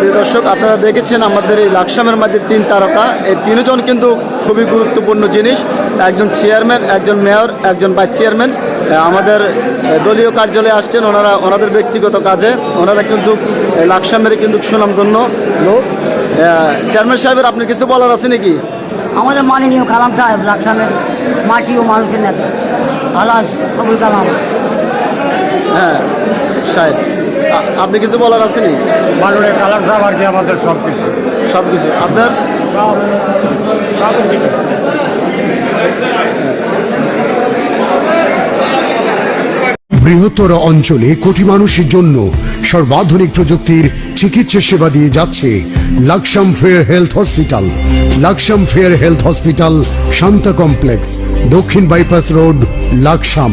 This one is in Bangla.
প্রিয় দর্শক আপনারা দেখেছেন আমাদের এই লাকসামের মধ্যে তিন তারকা। এই তিনজন কিন্তু খুবই গুরুত্বপূর্ণ জিনিস। একজন চেয়ারম্যান একজন মেয়র একজন ভাইস চেয়ারম্যান আমাদের দলীয় কার্যালয়ে আসছেন ওনারা ওনাদের ব্যক্তিগত কাজে। ওনারা কিন্তু লাকসামের কিন্তু সুনামধন্য লোক। চেয়ারম্যান সাহেবের আপনি কিছু বলার আছে নাকি? আমাদের মাননীয় কালাম সাহেব লাকসামের মাটি ও মানুষের নেতা। আলাস আবুল কালাম। হ্যাঁ সাহেব। আপনি কিছু বলার আছে নি? মাননীয় কালাম সাহেব আর কি আমাদের সব কিছু। সব কিছু। আপনার? বৃহত্তর অঞ্চলে কোটি মানুষের জন্য সর্বাধুনিক প্রযুক্তির চিকিৎসা সেবা দিয়ে যাচ্ছে Laksam fair health hospital. Laksam fair health hospital Shanta complex দক্ষিণ বাইপাস রোড লাকসাম।